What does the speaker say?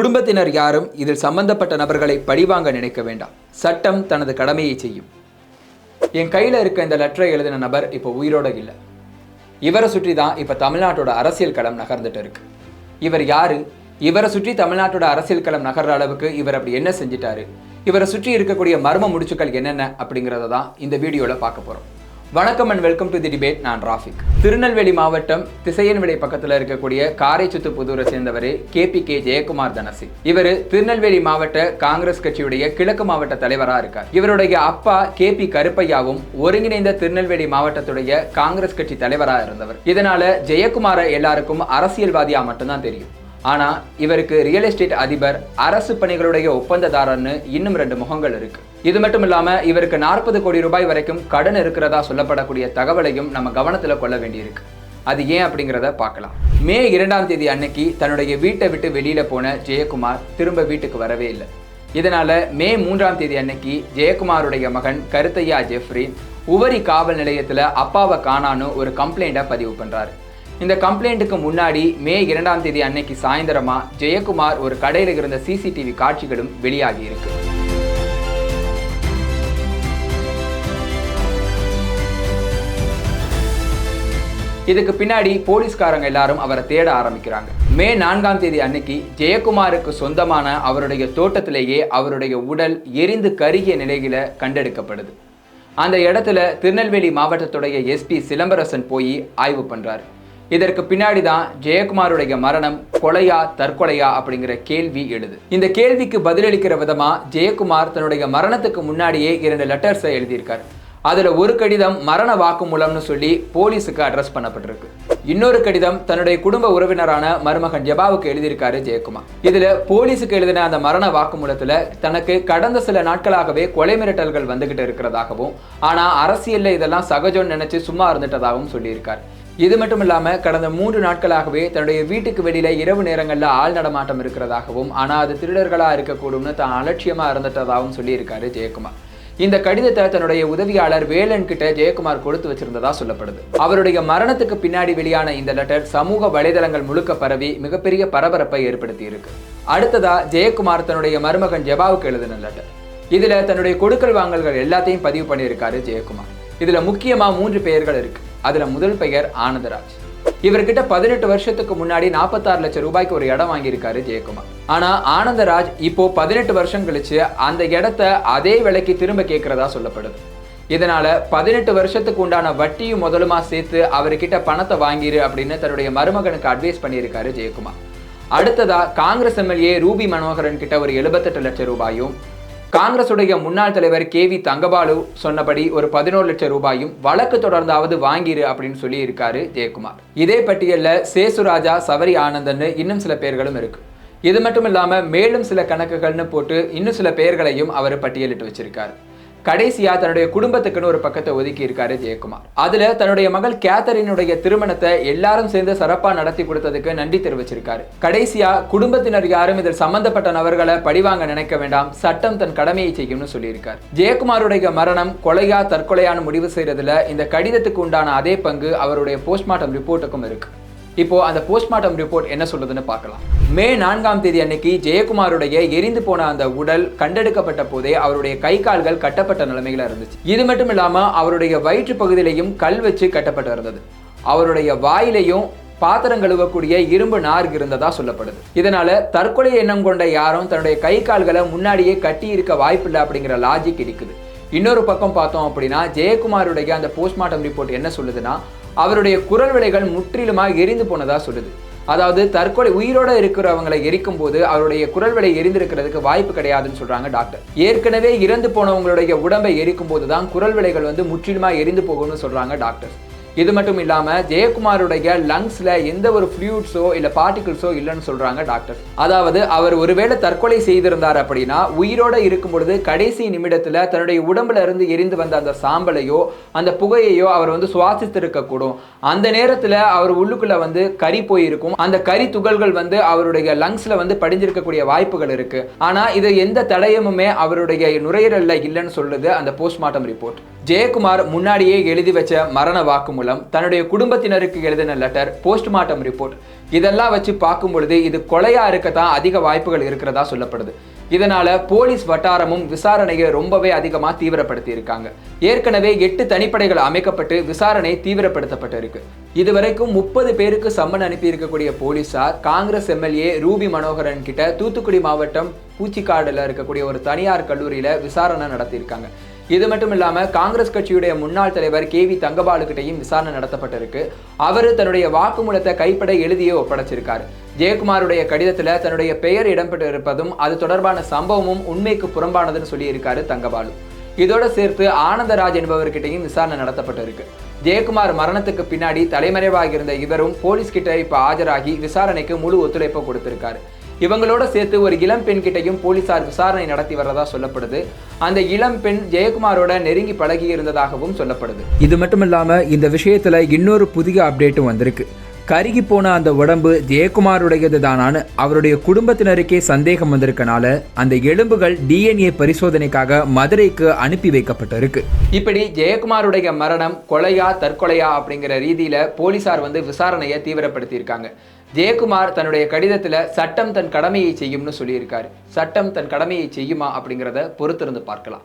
குடும்பத்தினர் யாரும் இதில் சம்பந்தப்பட்ட நபர்களை பழிவாங்க நினைக்க வேண்டாம். சட்டம் தனது கடமையை செய்யும். என் கையில் இருக்க இந்த லெட்டரை எழுதின நபர் இப்போ உயிரோட இல்லை. இவரை சுற்றி தான் இப்போ தமிழ்நாட்டோட அரசியல் களம் நகர்ந்துட்டு இருக்கு. இவர் யாரு? இவரை சுற்றி தமிழ்நாட்டோட அரசியல் களம் நகர்ற அளவுக்கு இவர் அப்படி என்ன செஞ்சிட்டாரு? இவரை சுற்றி இருக்கக்கூடிய மர்ம முடிச்சுக்கள் என்னென்ன அப்படிங்கிறத தான் இந்த வீடியோவில் பார்க்க போகிறோம் வணக்கம் and welcome to the debate நான் ராஃபிக். திருநெல்வேலி மாவட்டம் திசையன்விடை பக்கத்தில் இருக்கக்கூடிய காரைச்சுத்து புதூரை சேர்ந்தவர் கே பி கே ஜெயக்குமார் தனசி. இவர் திருநெல்வேலி மாவட்ட காங்கிரஸ் கட்சியுடைய கிழக்கு மாவட்ட தலைவராக இருக்கார். இவருடைய அப்பா கே பி கருப்பையாவும் ஒருங்கிணைந்த திருநெல்வேலி மாவட்டத்துடைய காங்கிரஸ் கட்சி தலைவராக இருந்தவர். இதனால ஜெயக்குமாரை எல்லாருக்கும் அரசியல்வாதியா மட்டும்தான் தெரியும். ஆனால் இவருக்கு ரியல் எஸ்டேட் அதிபர் அரசு பணிகளுடைய ஒப்பந்ததாரர்னு இன்னும் ரெண்டு முகங்கள் இருக்கு. இது மட்டும் இல்லாமல் இவருக்கு நாற்பது கோடி ரூபாய் வரைக்கும் கடன் இருக்கிறதா சொல்லப்படக்கூடிய தகவலையும் நம்ம கவனத்தில் கொள்ள வேண்டியிருக்கு. அது ஏன் அப்படிங்கிறத பார்க்கலாம். மே இரண்டாம் தேதி அன்னைக்கு தன்னுடைய வீட்டை விட்டு வெளியில் போன ஜெயக்குமார் திரும்ப வீட்டுக்கு வரவே இல்லை. இதனால மே மூன்றாம் தேதி அன்னைக்கு ஜெயக்குமாருடைய மகன் கருத்தையா ஜெஃப்ரி உவரி காவல் நிலையத்தில் அப்பாவை காணான்னு ஒரு கம்ப்ளைண்ட்டை பதிவு பண்ணுறாரு இந்த கம்ப்ளைண்ட்டுக்கு முன்னாடி மே இரண்டாம் தேதி அன்னைக்கு சாயந்தரமா ஜெயக்குமார் ஒரு கடையில் இருந்த சிசிடிவி காட்சிகளும் வெளியாகி இருக்கு. இதுக்கு பின்னாடி போலீஸ்காரங்க எல்லாரும் அவரை தேட ஆரம்பிக்கிறாங்க. மே நான்காம் தேதி அன்னைக்கு ஜெயக்குமாருக்கு சொந்தமான அவருடைய தோட்டத்திலேயே அவருடைய உடல் எரிந்து கருகிய நிலையில கண்டெடுக்கப்படுது. அந்த இடத்துல திருநெல்வேலி மாவட்டத்துடைய எஸ்பி சிலம்பரசன் போய் ஆய்வு பண்றாரு. இதற்கு பின்னாடி தான் ஜெயக்குமாருடைய மரணம் கொலையா தற்கொலையா அப்படிங்கிற கேள்வி எழுது. இந்த கேள்விக்கு பதிலளிக்கிற விதமா ஜெயக்குமார் தன்னுடைய மரணத்துக்கு முன்னாடியே இரண்டு லெட்டர்ஸை எழுதியிருக்கார். அதுல ஒரு கடிதம் மரண வாக்குமூலம்னு சொல்லி போலீஸுக்கு அட்ரஸ் பண்ணப்பட்டிருக்கு. இன்னொரு கடிதம் தன்னுடைய குடும்ப உறவினரான மருமகன் ஜபாவுக்கு எழுதியிருக்காரு ஜெயக்குமார். இதுல போலீஸுக்கு எழுதின அந்த மரண வாக்குமூலத்துல தனக்கு கடந்த சில நாட்களாகவே கொலை மிரட்டல்கள் வந்துகிட்டு இருக்கிறதாகவும் ஆனா அரசியல்ல இதெல்லாம் சகஜம்னு நினைச்சு சும்மா இருந்துட்டதாகவும் சொல்லியிருக்காரு. இது மட்டும் இல்லாமல் கடந்த மூன்று நாட்களாகவே தன்னுடைய வீட்டுக்கு வெளியில இரவு நேரங்களில் ஆள் நடமாட்டம் இருக்கிறதாகவும் ஆனால் அது திருடர்களாக இருக்கக்கூடும்னு தான் அலட்சியமாக இருந்துட்டதாகவும் சொல்லியிருக்காரு ஜெயக்குமார். இந்த கடிதத்தை தன்னுடைய உதவியாளர் வேலன் கிட்ட ஜெயக்குமார் கொடுத்து வச்சிருந்ததா சொல்லப்படுது. அவருடைய மரணத்துக்கு பின்னாடி வெளியான இந்த லெட்டர் சமூக வலைதளங்கள் முழுக்க பரவி மிகப்பெரிய பரபரப்பை ஏற்படுத்தி இருக்கு அடுத்ததா ஜெயக்குமார் தன்னுடைய மருமகன் ஜபாவுக்கு எழுதின லெட்டர். இதுல தன்னுடைய கொடுக்கல் வாங்கல்கள் எல்லாத்தையும் பதிவு பண்ணியிருக்காரு ஜெயக்குமார். இதுல முக்கியமா மூன்று பெயர்கள் இருக்கு. அதுல முதல் பெயர் ஆனந்தராஜ். இவர்கிட்ட பதினெட்டு வருஷத்துக்கு முன்னாடி நாற்பத்தாறு லட்சம் ரூபாய்க்கு ஒரு இடம் வாங்கியிருக்காரு ஜெயக்குமார். ஆனா ஆனந்தராஜ் இப்போ பதினெட்டு வருஷம் கழிச்சு அந்த இடத்த அதே விலைக்கு திரும்ப கேட்கறதா சொல்லப்படுது. இதனால பதினெட்டு வருஷத்துக்கு உண்டான வட்டியும் முதலுமா சேர்த்து அவர்கிட்ட பணத்தை வாங்கிரு அப்படின்னு தன்னுடைய மருமகனுக்கு அட்வைஸ் பண்ணியிருக்காரு ஜெயக்குமார். அடுத்ததா காங்கிரஸ் எம்எல்ஏ ரூபி மனோகரன் கிட்ட ஒரு எழுபத்தெட்டு லட்சம் ரூபாயும் காங்கிரசுடைய முன்னாள் தலைவர் கே வி தங்கபாலு சொன்னபடி ஒரு பதினோரு லட்சம் ரூபாயும் வழக்கு தொடர்ந்தாவது வாங்கிரு அப்படின்னு சொல்லி இருக்காரு ஜெயக்குமார். இதே பட்டியல்ல சேசுராஜா சவரி ஆனந்தன் இன்னும் சில பேர்களும் இருக்கு. இது மட்டும் இல்லாம மேலும் சில கணக்குகள்னு போட்டு இன்னும் சில பெயர்களையும் அவர் பட்டியலிட்டு வச்சிருக்காரு. கடைசியா தன்னுடைய குடும்பத்துக்குன்னு ஒரு பக்கத்தை ஒதுக்கி இருக்காரு ஜெயக்குமார். அதுல தன்னுடைய மகள் கேத்தரினுடைய திருமணத்தை எல்லாரும் சேர்ந்து சிறப்பா நடத்தி கொடுத்ததுக்கு நன்றி தெரிவிச்சிருக்காரு. கடைசியா குடும்பத்தினர் யாரும் இதில் சம்பந்தப்பட்ட நபர்களை பழிவாங்க நினைக்க வேண்டாம். சட்டம் தன் கடமையை செய்யும்னு சொல்லியிருக்காரு. ஜெயக்குமாருடைய மரணம் கொலையா தற்கொலையான முடிவு செய்யறதுல இந்த கடிதத்துக்கு உண்டான அதே பங்கு அவருடைய போஸ்ட்மார்ட்டம் ரிப்போர்ட்டுக்கும் இருக்கு. இப்போ அந்த போஸ்ட்மார்ட்டம் ரிப்போர்ட் என்ன சொல்லுதுன்னு பார்க்கலாம். மே நான்காம் தேதி அன்னைக்கு ஜெயக்குமாருடைய எரிந்து போன அந்த உடல் கண்டெடுக்கப்பட்ட போதே அவருடைய கை கால்கள் கட்டப்பட்ட நிலைமையில இருந்துச்சு. இது மட்டும் இல்லாம அவருடைய வயிற்று பகுதியிலையும் கல் வச்சு கட்டப்பட்டு இருந்தது. அவருடைய வாயிலையும் பாத்திரம் கழுவக்கூடிய இரும்பு நார் இருந்ததா சொல்லப்படுது. இதனால தற்கொலை எண்ணம் கொண்ட யாரும் தன்னுடைய கை கால்களை முன்னாடியே கட்டி இருக்க வாய்ப்பில்லை அப்படிங்கிற லாஜிக் இருக்குது. இன்னொரு பக்கம் பார்த்தோம் அப்படின்னா ஜெயக்குமாருடைய அந்த போஸ்ட்மார்ட்டம் ரிப்போர்ட் என்ன சொல்லுதுன்னா அவருடைய குரல் விலைகள் முற்றிலுமாக எரிந்து போனதா சொல்லுது. அதாவது தற்கொலை உயிரோட இருக்கிறவங்களை எரிக்கும் போது அவருடைய குரல் விலை எரிந்திருக்கிறதுக்கு வாய்ப்பு கிடையாதுன்னு சொல்றாங்க டாக்டர். ஏற்கனவே இறந்து போனவங்களுடைய உடம்பை எரிக்கும் போது தான் குரல் விலைகள் வந்து முற்றிலுமா எரிந்து போகும்னு சொல்றாங்க டாக்டர். இது மட்டும் இல்லாமல் ஜெயக்குமாருடைய லங்ஸில் எந்த ஒரு ஃப்ளூட்ஸோ இல்லை பார்ட்டிகிள்ஸோ இல்லைன்னு சொல்கிறாங்க டாக்டர் அதாவது அவர் ஒருவேளை தற்கொலை செய்திருந்தார் அப்படின்னா உயிரோடு இருக்கும் பொழுது கடைசி நிமிடத்தில் தன்னுடைய உடம்புல இருந்து எரிந்து வந்த அந்த சாம்பலையோ அந்த புகையையோ அவர் வந்து சுவாசித்திருக்கக்கூடும். அந்த நேரத்தில் அவர் உள்ளுக்குள்ளே வந்து கறி போயிருக்கும். அந்த கறி துகள்கள் வந்து அவருடைய லங்ஸில் வந்து படிஞ்சிருக்கக்கூடிய வாய்ப்புகள் இருக்குது ஆனால் இது எந்த தடயமுமே அவருடைய நுரையீரலில் இல்லைன்னு சொல்லுது அந்த போஸ்ட்மார்ட்டம் ரிப்போர்ட் ஜெயக்குமார் முன்னாடியே எழுதி வச்ச மரண வாக்குமூலம் தன்னுடைய குடும்பத்தினருக்கு எழுதின லெட்டர் போஸ்ட்மார்ட்டம் ரிப்போர்ட் இதெல்லாம் வச்சு பார்க்கும் பொழுது இது கொலையா இருக்கத்தான் அதிக வாய்ப்புகள் இருக்கிறதா சொல்லப்படுது. இதனால போலீஸ் வட்டாரமும் விசாரணையை ரொம்பவே அதிகமாக தீவிரப்படுத்தி இருக்காங்க ஏற்கனவே எட்டு தனிப்படைகள் அமைக்கப்பட்டு விசாரணை தீவிரப்படுத்தப்பட்டு இருக்கு இதுவரைக்கும் முப்பது பேருக்கு சம்மன் அனுப்பி இருக்கக்கூடிய போலீசார் காங்கிரஸ் எம்எல்ஏ ரூபி மனோகரன் கிட்ட தூத்துக்குடி மாவட்டம் பூச்சிக்காடுல இருக்கக்கூடிய ஒரு தனியார் கல்லூரியில விசாரணை நடத்தியிருக்காங்க. இது மட்டும் இல்லாமல் காங்கிரஸ் கட்சியுடைய முன்னாள் தலைவர் கே வி தங்கபாலுக்கிட்டையும் விசாரணை நடத்தப்பட்டிருக்கு. அவர் தன்னுடைய வாக்குமூலத்தை கைப்பட எழுதியே ஒப்படைச்சிருக்காரு. ஜெயக்குமாருடைய கடிதத்தில் தன்னுடைய பெயர் இடம்பெற்று இருப்பதும் அது தொடர்பான சம்பவமும் உண்மைக்கு புறம்பானதுன்னு சொல்லியிருக்காரு தங்கபாலு. இதோட சேர்த்து ஆனந்தராஜ் என்பவர்கிட்டையும் விசாரணை நடத்தப்பட்டிருக்கு. ஜெயக்குமார் மரணத்துக்கு பின்னாடி தலைமறைவாக இருந்த இவரும் போலீஸ் கிட்ட ஆஜராகி விசாரணைக்கு முழு ஒத்துழைப்பு கொடுத்திருக்காரு. இவங்களோட சேர்த்து ஒரு இளம் பெண் கிட்டையும் போலீசார் விசாரணை நடத்தி வர்றதா சொல்லப்படுது. அந்த இளம் பெண் ஜெயக்குமாரோட நெருங்கி பழகி இருந்ததாகவும் சொல்லப்படுது. இது மட்டும் இல்லாம இந்த விஷயத்துல இன்னொரு புதிய அப்டேட்டும் வந்திருக்கு. கருகி போன அந்த உடம்பு ஜெயக்குமாருடையது தானான்னு அவருடைய குடும்பத்தினருக்கே சந்தேகம் வந்திருக்கனால அந்த எலும்புகள் டிஎன்ஏ பரிசோதனைக்காக மதுரைக்கு அனுப்பி வைக்கப்பட்டிருக்கு. இப்படி ஜெயக்குமாருடைய மரணம் கொலையா தற்கொலையா அப்படிங்கிற ரீதியில போலீசார் வந்து விசாரணையை தீவிரப்படுத்தியிருக்காங்க. ஜெயக்குமார் தன்னுடைய கடிதத்தில் சட்டம் தன் கடமையை செய்யும்னு சொல்லியிருக்காரு. சட்டம் தன் கடமையை செய்யுமா அப்படிங்கிறத பொறுத்திருந்து பார்க்கலாம்.